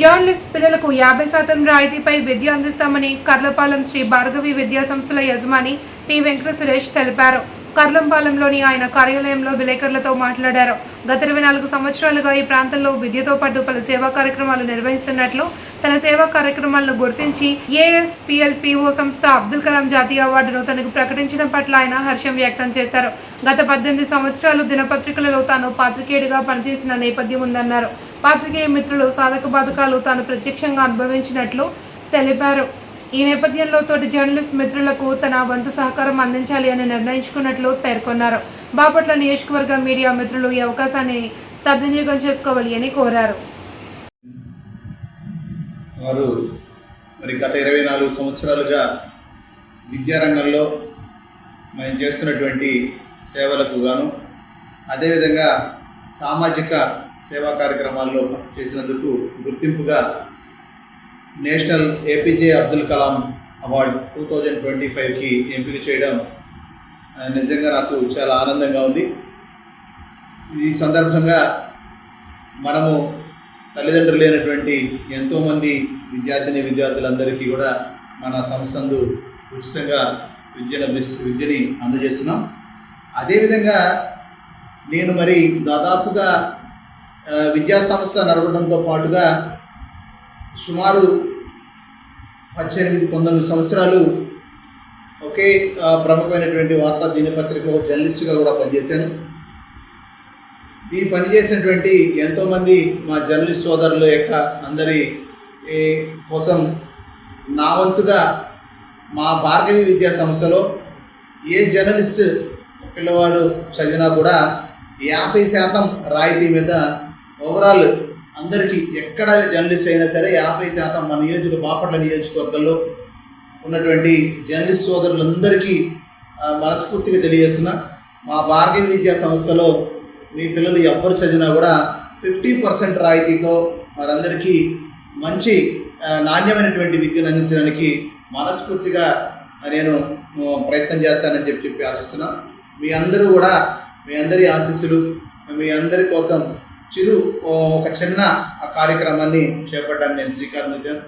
Journalist పిల్లలకు యాభై శాతం రాయితీపై విద్య అందిస్తామని కర్లపాలెం శ్రీ భార్గవి విద్యా సంస్థల యజమాని పి వెంకట సురేష్ తెలిపారు. కర్లంపాలెంలోని ఆయన కార్యాలయంలో విలేకరులతో మాట్లాడారు. గత ఇరవై నాలుగు సంవత్సరాలుగా ఈ ప్రాంతంలో విద్యతో పాటు పలు సేవా కార్యక్రమాలు నిర్వహిస్తున్నట్లు తన సేవా కార్యక్రమాలను గుర్తించి ఏఎస్పిఎల్పిఓ సంస్థ అబ్దుల్ కలాం జాతీయ అవార్డును తనకు ప్రకటించడం పట్ల ఆయన హర్షం వ్యక్తం చేశారు. గత పద్దెనిమిది సంవత్సరాలు దినపత్రికలలో తాను పాత్రికేయుడిగా పనిచేసిన నేపథ్యం ఉందన్నారు. పాత్రికేయ మిత్రులు సాధక బాధకాలు తాను ప్రత్యక్షంగా అనుభవించినట్లు తెలిపారు. ఈ నేపథ్యంలో తోటి జర్నలిస్ట్ మిత్రులకు తన వంతు సహకారం అందించాలి అని నిర్ణయించుకున్నట్లు పేర్కొన్నారు. బాపట్ల నియోజకవర్గ మీడియా మిత్రులు ఈ అవకాశాన్ని సద్వినియోగం చేసుకోవాలి అని కోరారు. వారు మరి గత ఇరవై నాలుగు సంవత్సరాలుగా విద్యారంగంలో మేము చేస్తున్నటువంటి సేవలకు గాను అదేవిధంగా సామాజిక సేవా కార్యక్రమాల్లో చేసినందుకు గుర్తింపుగా national APJ Abdul Kalam award two thousand twenty ఫైవ్కి ఎంపిక చేయడం నిజంగా నాకు చాలా ఆనందంగా ఉంది. ఈ సందర్భంగా మనము తల్లిదండ్రులు లేనటువంటి ఎంతోమంది విద్యార్థిని విద్యార్థులందరికీ కూడా మన సంస్థందు ఉచితంగా విద్యను విద్యని అందజేస్తున్నాం. అదేవిధంగా నేను మరి దాదాపుగా విద్యా సంస్థ నడపడంతో పాటుగా సుమారు పద్దెనిమిది పంతొమ్మిది సంవత్సరాలు ఒకే ప్రముఖమైనటువంటి వార్తా దినపత్రికలో జర్నలిస్ట్గా కూడా పనిచేశాను. ఈ పని చేసినటువంటి ఎంతోమంది మా జర్నలిస్ట్ సోదరుల యొక్క అందరి కోసం నా వంతుగా మా భార్గవి విద్యా సంస్థలో ఏ జర్నలిస్ట్ పిల్లవాడు చదివినా కూడా యాభై శాతం రాయితీ మీద ఓవరాల్ అందరికీ ఎక్కడ జర్నలిస్ట్ అయినా సరే యాభై శాతం మా నియోజక బాపట్ల నియోజకవర్గంలో ఉన్నటువంటి జర్నలిస్ట్ సోదరులందరికీ మనస్ఫూర్తిగా తెలియజేస్తున్నా. మా భార్గవి విద్యా సంస్థలో మీ పిల్లలు ఎవరు చదివినా కూడా ఫిఫ్టీ పర్సెంట్ రాయితీతో వారందరికీ మంచి నాణ్యమైనటువంటి విద్యను అందించడానికి మనస్ఫూర్తిగా నేను ప్రయత్నం చేస్తానని చెప్పి చెప్పి ఆశిస్తున్నాను మీ అందరూ కూడా మీ అందరి ఆశీస్సులు మీ అందరి కోసం చిరు ఒక చిన్న కార్యక్రమాన్ని చేపట్టడానికి నేను శ్రీకారం చుట్టాను.